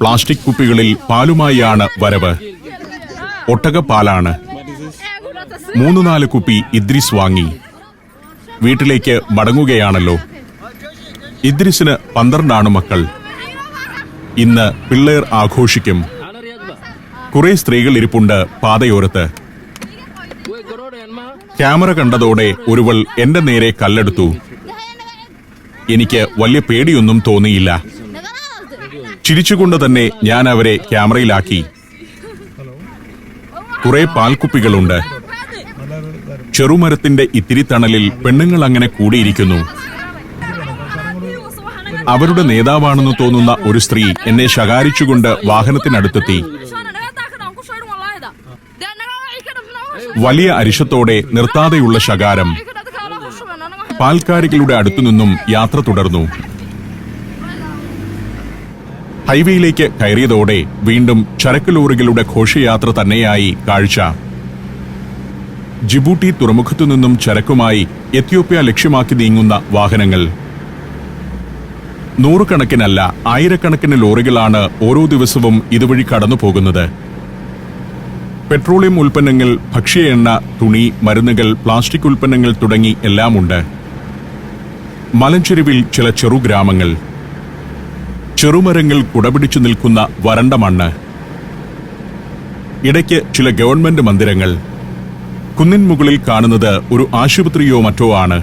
Plastic കുപ്പികളിൽ പാലുമായാണ് വരവ്. ഒട്ടകപ്പാലാണ്. മൂന്ന് നാല് കുപ്പി ഇദ്രിസ് വാങ്ങി. വീട്ടിലേക്ക് മടങ്ങുകയാണല്ലോ. ഇദ്രിസിന് പന്ത്രണ്ടാണ് മക്കൾ. ഇന്ന് പിള്ളേർ ആഘോഷിക്കും. കുറെ സ്ത്രീകൾ ഇരിപ്പുണ്ട് പാതയോരത്ത്. ക്യാമറ കണ്ടതോടെ ഒരുവൾ എന്റെ നേരെ കല്ലെടുത്തു. എനിക്ക് വലിയ പേടിയൊന്നും തോന്നിയില്ല. ചിരിച്ചുകൊണ്ട് തന്നെ ഞാൻ അവരെ ക്യാമറയിലാക്കി. കുറെ പാൽക്കുപ്പികളുണ്ട്. ചെറുമരത്തിന്റെ ഇത്തിരി തണലിൽ പെണ്ണുങ്ങൾ അങ്ങനെ കൂടിയിരിക്കുന്നു. അവരുടെ നേതാവാണെന്ന് തോന്നുന്ന ഒരു സ്ത്രീ എന്നെ ശകാരിച്ചുകൊണ്ട് വാഹനത്തിനടുത്തെത്തി. വലിയ അരിശത്തോടെ നിർത്താതെയുള്ള ശകാരം. പാൽക്കാരികളുടെ അടുത്തുനിന്നും യാത്ര തുടർന്നു. ഹൈവേയിലേക്ക് കയറിയതോടെ വീണ്ടും ചരക്ക് ലോറികളുടെ ഘോഷയാത്ര തന്നെയായി കാഴ്ച. ജിബൂട്ടി തുറമുഖത്തു നിന്നും ചരക്കുമായി എത്യോപ്യ ലക്ഷ്യമാക്കി നീങ്ങുന്ന വാഹനങ്ങൾ. നൂറുകണക്കിനല്ല ആയിരക്കണക്കിന് ലോറികളാണ് ഓരോ ദിവസവും ഇതുവഴി കടന്നു പോകുന്നത് പെട്രോളിയം ഉൽപ്പന്നങ്ങൾ ഭക്ഷ്യ എണ്ണ തുണി മരുന്നുകൾ പ്ലാസ്റ്റിക് ഉൽപ്പന്നങ്ങൾ തുടങ്ങി എല്ലാമുണ്ട്. മലഞ്ചെരുവിൽ ചില ചെറുഗ്രാമങ്ങൾ ചെറുമരങ്ങൾ കുടപിടിച്ചു നിൽക്കുന്ന വരണ്ട മണ്ണ്. ഇടയ്ക്ക് ചില ഗവൺമെന്റ് മന്ദിരങ്ങൾ. കുന്നിൻ മുകളിൽ കാണുന്നത് ഒരു ആശുപത്രിയോ മറ്റോ ആണ്.